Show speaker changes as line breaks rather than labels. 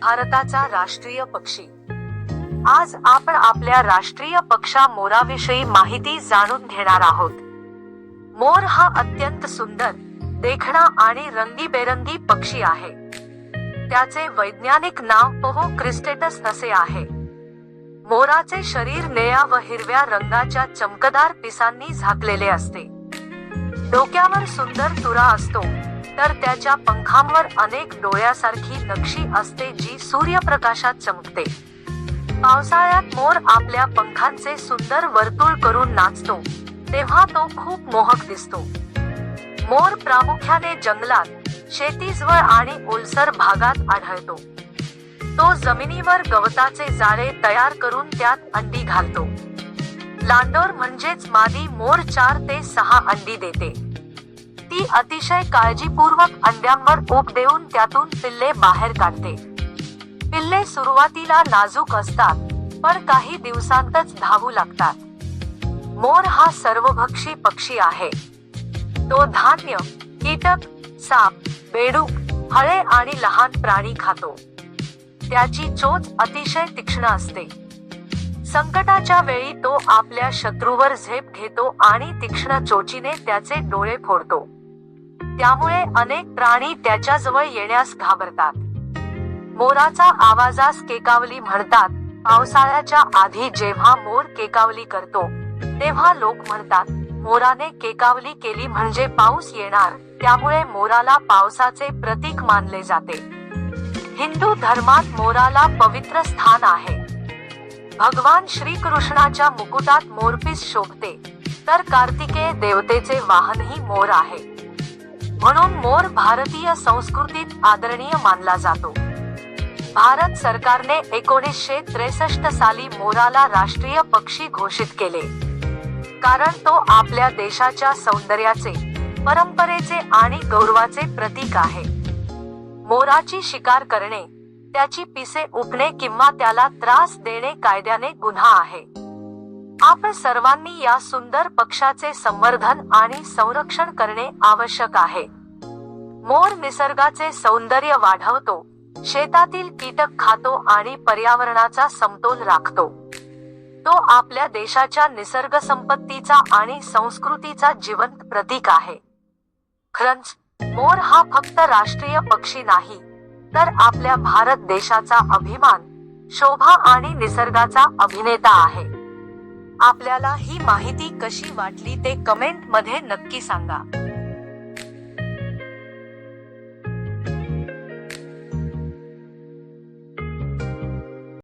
भारताचा राष्ट्रीय पक्षी. आज आपण आपल्या राष्ट्रीय पक्षा मोराविषयी माहिती जाणून घेणार आहोत. मोर हा अत्यंत सुंदर देखणा आणि रंगीबेरंगी पक्षी आहे. त्याचे वैज्ञानिक नाव पोहो क्रिस्टेटस असे आहे. मोराचे शरीर निळ्या व हिरव्या रंगाच्या चमकदार पिसांनी झाकलेले असते. डोक्यावर सुंदर तुरा असतो तर त्याच्या पंखांवर अनेक डोळ्यासारखी नक्षी असते जी सूर्यप्रकाशात चमकते. पावसाळ्यात मोर आपल्या पंखांचे सुंदर वर्तुळ करून नाचतो तेव्हा तो खूप मोहक दिसतो. मोर प्रामुख्याने जंगलात शेतीजवळ आणि ओलसर भागात आढळतो. तो जमिनीवर गवताचे जाळे तयार करून त्यात अंडी घालतो. लांडोर म्हणजेच मादी मोर चार ते सहा अंडी देते. ती अतिशय काळजीपूर्वक अंड्यांवर ओप देऊन त्यातून पिल्ले बाहेर काढते. पिल्ले सुरुवातीला नाजूक असतात पण काही दिवसांतच धावू लागतात. मोर हा सर्वभक्षी पक्षी आहे. तो धान्य कीटक साप बेडूक फळे आणि लहान प्राणी खातो. त्याची चोच अतिशय तीक्ष्ण असते. संकटाच्या वेळी तो आपल्या शत्रूवर झेप घेतो आणि तीक्ष्ण चोचीने त्याचे डोळे फोडतो. त्यामुळे अनेक प्राणी त्याच्याजवळ येण्यास घाबरतात. मोराचा आवाजास केकावली म्हणतात. पावसाळ्याच्या आधी जेव्हा मोर केकावली करतो तेव्हा लोक म्हणतात मोराने केकावली केली म्हणजे पाऊस येणार. त्यामुळे मोराला पावसाचे प्रतीक मानले जाते. हिंदू धर्मात मोराला पवित्र स्थान आहे. भगवान श्रीकृष्णाच्या मुकुटात मोरपीस शोभते. तर कार्तिकेय देवतेचे वाहनही मोर आहे. म्हणून मोर भारतीय संस्कृतीत आदरणीय मानला जातो. भारत सरकारने एकोणीसशे त्रेसष्ट साली मोराला राष्ट्रीय पक्षी घोषित केले. कारण तो आपल्या देशाच्या सौंदर्याचे परंपरेचे आणि गौरवाचे प्रतीक आहे. मोराची शिकार करणे त्याची पिसे उपणे किंवा त्याला त्रास देणे कायद्याने गुन्हा आहे. आपण सर्वांनी या सुंदर पक्षाचे संवर्धन आणि संरक्षण करणे आवश्यक आहे. मोर निसर्गाचे सौंदर्य वाढवतो शेतातील कीटक खातो आणि पर्यावरणाचा समतोल राखतो. तो आपल्या देशाच्या निसर्ग संपत्तीचा आणि संस्कृतीचा जिवंत प्रतीक आहे. खरंच मोर हा फक्त राष्ट्रीय पक्षी नाही तर आपल्या भारत देशाचा अभिमान शोभा आणि निसर्गाचा अभिनेता आहे. आपल्याला ही माहिती कशी वाटली ते कमेंटमध्ये नक्की सांगा.